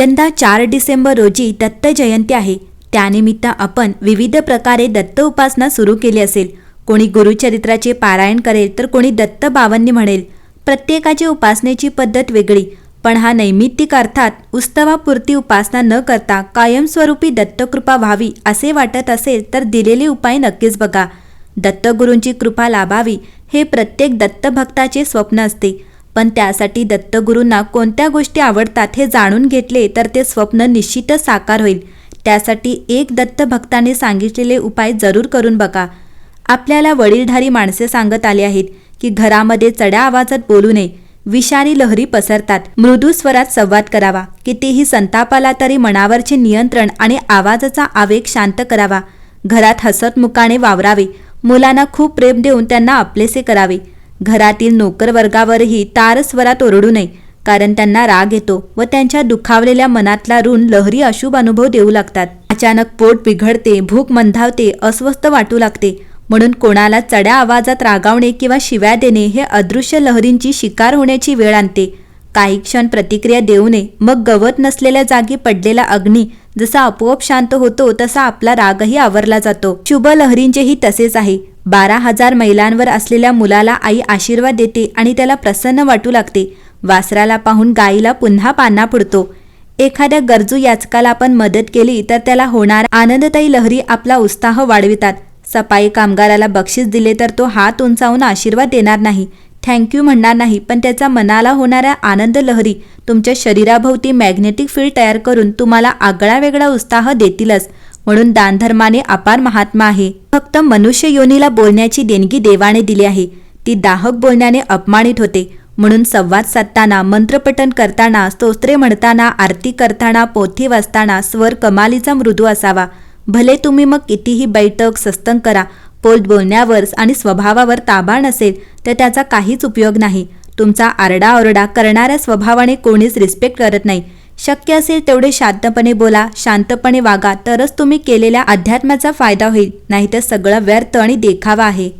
यंदा चार डिसेंबर रोजी दत्त जयंती आहे. त्यानिमित्त आपण विविध प्रकारे दत्त उपासना सुरू केली असेल. कोणी गुरुचरित्राचे पारायण करेल तर कोणी दत्त बावन्नी म्हणेल. प्रत्येकाची उपासनेची पद्धत वेगळी पण हा नैमित्तिक अर्थात उत्सवापुरती उपासना न करता कायमस्वरूपी दत्तकृपा व्हावी असे वाटत असेल तर दिलेले उपाय नक्कीच बघा. दत्तगुरूंची कृपा लाभावी हे प्रत्येक दत्तभक्ताचे स्वप्न असते. पण त्यासाठी दत्तगुरूंना कोणत्या गोष्टी आवडतात हे जाणून घेतले तर ते स्वप्न निश्चितच साकार होईल. त्यासाठी एक दत्तभक्ताने सांगितलेले उपाय जरूर करून बघा. आपल्याला वडीलधारी माणसे सांगत आले आहेत की घरामध्ये चढ्या आवाजात बोलू नये. विषारी लहरी पसरतात. मृदू स्वरात संवाद करावा. कितीही संतापाला तरी मनावरचे नियंत्रण आणि आवाजाचा आवेग शांत करावा. घरात हसतमुखाने वावरावे. मुलांना खूप प्रेम देऊन त्यांना आपलेसे करावे. घरातील नोकर वर्गावरही ओरडू नये कारण त्यांना राग येतो व त्यांच्या दुखावलेल्या मनातला ऋण लहरी अशुभ अनुभव देऊ लागतात. अचानक पोट बिघडते भूक मंदावते अस्वस्थ वाटू लागते. म्हणून कोणाला चढ्या आवाजात रागावणे किंवा शिव्या देणे हे अदृश्य लहरींची शिकार होण्याची वेळ आणते. काही क्षण प्रतिक्रिया देऊ नये. मग गवत नसलेल्या जागी पडलेला अग्नी जसा आपोआप शांत होतो तसा आपला रागही आवरला जातो. शुभ लहरींचेही तसेच आहे. बारा हजार मैलांवर असलेल्या मुलाला आई आशीर्वाद देते आणि त्याला प्रसन्न वाटू लागते. वासराला पाहून गाईला पुन्हा पाना फुडतो एखाद्या गरजू याचकाला आपण मदत केली तर त्याला होणार आनंददायी लहरी आपला उत्साह वाढवितात. सफाई कामगाराला बक्षीस दिले तर तो हात उंचावून आशीर्वाद देणार नाही. थँक्यू म्हणणार नाही पण त्याचा मनाला होणाऱ्या आनंद लहरी तुमच्या शरीराभोवती मॅग्नेटिक फील्ड तयार करून तुम्हाला आगळा वेगळा उत्साह देतीलच म्हणून दानधर्माने अपार महात्मा आहे. फक्त मनुष्य योनीला बोलण्याची देणगी देवाने दिली आहे. ती दाहक बोलण्याने अपमानित होते म्हणून संवाद साधताना मंत्रपठन करताना स्तोत्रे म्हणताना आरती करताना पोथी वाचताना स्वर कमालीचा मृदू असावा. भले तुम्ही मग कितीही बैठक सस्तंग करा पोल बोलण्यावर आणि स्वभावावर ताबा नसेल तर त्याचा काहीच उपयोग नाही. तुमचा आरडाओरडा करणाऱ्या स्वभावाने कोणीच रिस्पेक्ट करत नाही. शक्य असेल तेवढे शांतपणे बोला शांतपणे वागा तरच तुम्ही केलेल्या अध्यात्माचा फायदा होईल नाहीतर सगळं व्यर्थ आणि देखावा आहे.